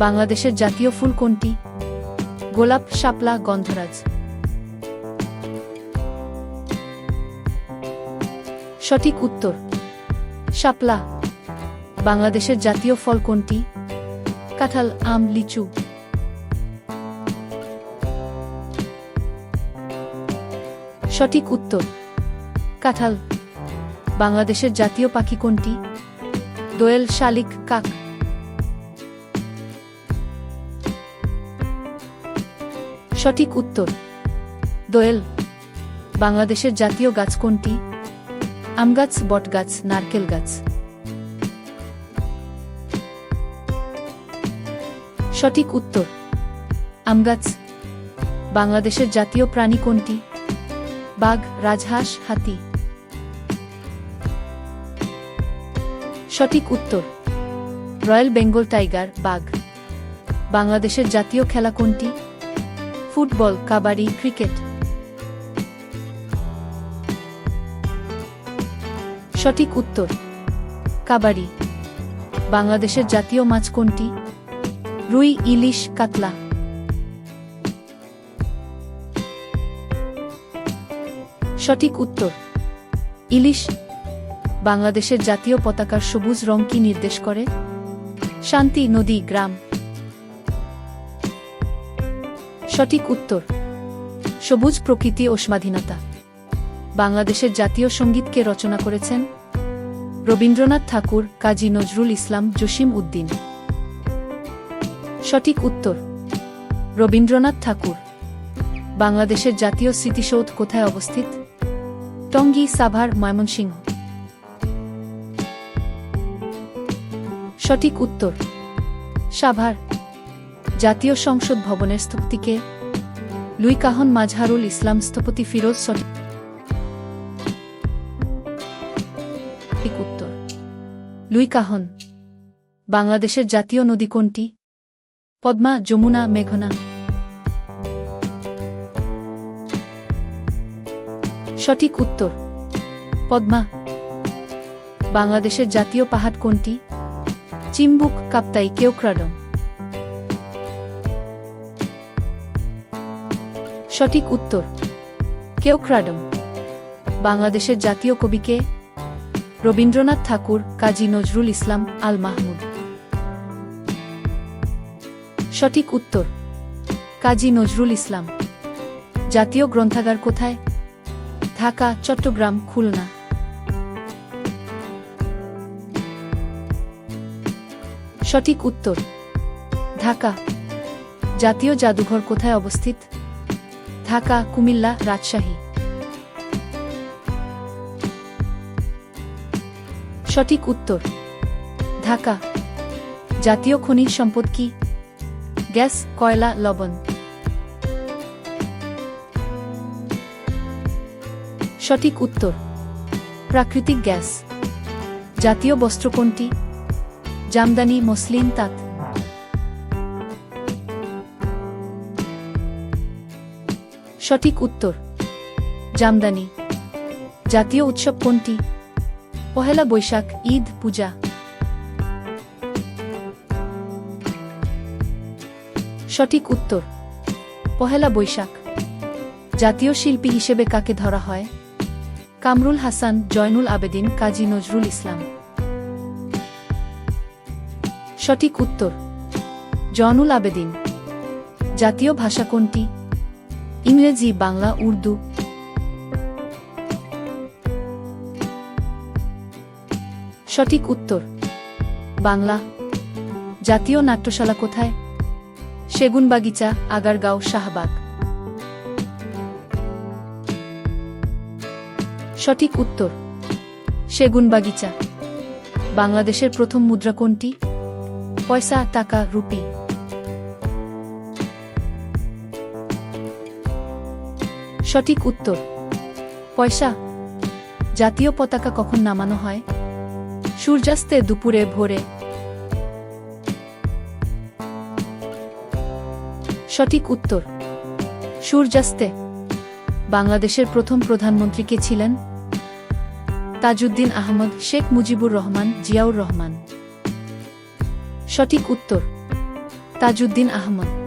বাংলাদেশের জাতীয় ফুল কোনটি? গোলাপ, শাপলা, গন্ধরাজ। সঠিক উত্তর, শাপলা। বাংলাদেশের জাতীয় ফল কোনটি? কাঁঠাল, আম, লিচু। সঠিক উত্তর, কাঁঠাল। বাংলাদেশের জাতীয় পাখি কোনটি? দোয়েল, শালিক, কাক। সঠিক উত্তর। দোয়েল, বাংলাদেশের জাতীয় গাছ কোনটি? আম গাছ বটগাছ নারকেল গাছ। সঠিক উত্তর, আম গাছ। বাংলাদেশের জাতীয় প্রাণী কোনটি? বাঘ, রাজহাঁস, হাতি। সঠিক উত্তর, রয়্যাল বেঙ্গল টাইগার, বাঘ। বাংলাদেশের জাতীয় খেলা কোনটি? Football, kabaddi, cricket. সঠিক উত্তর, কাবাডি। বাংলাদেশের জাতীয় মাছ কোনটি? রুই, ইলিশ, কাতলা। সঠিক উত্তর, ইলিশ। বাংলাদেশের জাতীয় পতাকার সবুজ রং কি নির্দেশ করে? শান্তি নদী, গ্রাম। সঠিক উত্তর। সবুজ প্রকৃতি ও স্বাধীনতা। বাংলাদেশের জাতীয় সঙ্গীতকে রচনা করেছেন রবীন্দ্রনাথ ঠাকুর, কাজী নজরুল ইসলাম জসিম উদ্দিন। সঠিক উত্তর, রবীন্দ্রনাথ ঠাকুর। বাংলাদেশের জাতীয় স্মৃতিসৌধ কোথায় অবস্থিত? টঙ্গী সাভার, ময়মনসিংহ। সঠিক উত্তর, সাভার। জাতীয় সংসদ ভবনের স্থপতিকে লুই কাহন মাজহারুল ইসলাম স্থপতি ফিরোজ সঠিক উত্তর। লুই কাহন, বাংলাদেশের জাতীয় নদী কোনটি? পদ্মা, যমুনা, মেঘনা। সঠিক উত্তর, পদ্মা। বাংলাদেশের জাতীয় পাহাড় কোনটি? চিম্বুক, কাপ্তাই কেওক্রাডং সঠিক উত্তর কেওক্রাডম বাংলাদেশের জাতীয় কবিকে রবীন্দ্রনাথ ঠাকুর, কাজী নজরুল ইসলাম আল মাহমুদ সঠিক উত্তর, কাজী নজরুল ইসলাম। জাতীয় গ্রন্থাগার কোথায়? ঢাকা, চট্টগ্রাম, খুলনা। সঠিক উত্তর, ঢাকা। জাতীয় জাদুঘর কোথায় অবস্থিত? ঢাকা, কুমিল্লা, রাজশাহী। সঠিক উত্তর, ঢাকা। জাতীয় খনিজ সম্পদ কি? গ্যাস, কয়লা, লবণ। সঠিক উত্তর, প্রাকৃতিক গ্যাস। জাতীয় বস্ত্র কোনটি? জামদানি, মসলিন, তাঁত। সঠিক উত্তর। জামদানি। জাতীয় উৎসব কোনটি? পহেলা বৈশাখ, ঈদ, পূজা। সঠিক উত্তর, পহেলা বৈশাখ। জাতীয় শিল্পী হিসেবে কাকে ধরা হয়? কামরুল হাসান, জয়নুল আবেদিন, কাজী নজরুল ইসলাম। সঠিক উত্তর, জয়নুল আবেদিন। জাতীয় ভাষা কোনটি? ইংরেজি, বাংলা, উর্দু। সঠিক উত্তর, বাংলা। জাতীয় নাট্যশালা কোথায়? সেগুনবাগিচা, আগারগাঁও, শাহবাগ। সঠিক উত্তর, সেগুনবাগিচা। বাংলাদেশের প্রথম মুদ্রা কোনটি? পয়সা, টাকা, রুপি। সঠিক উত্তর। পয়সা। জাতীয় পতাকা কখন নামানো হয়? সূর্যাস্তে দুপুরে, ভোরে। সঠিক উত্তর। সূর্যাস্তে। বাংলাদেশের প্রথম প্রধানমন্ত্রী কে ছিলেন? তাজউদ্দিন আহমদ, শেখ মুজিবুর রহমান, জিয়াউর রহমান। সঠিক উত্তর। তাজউদ্দিন আহমদ।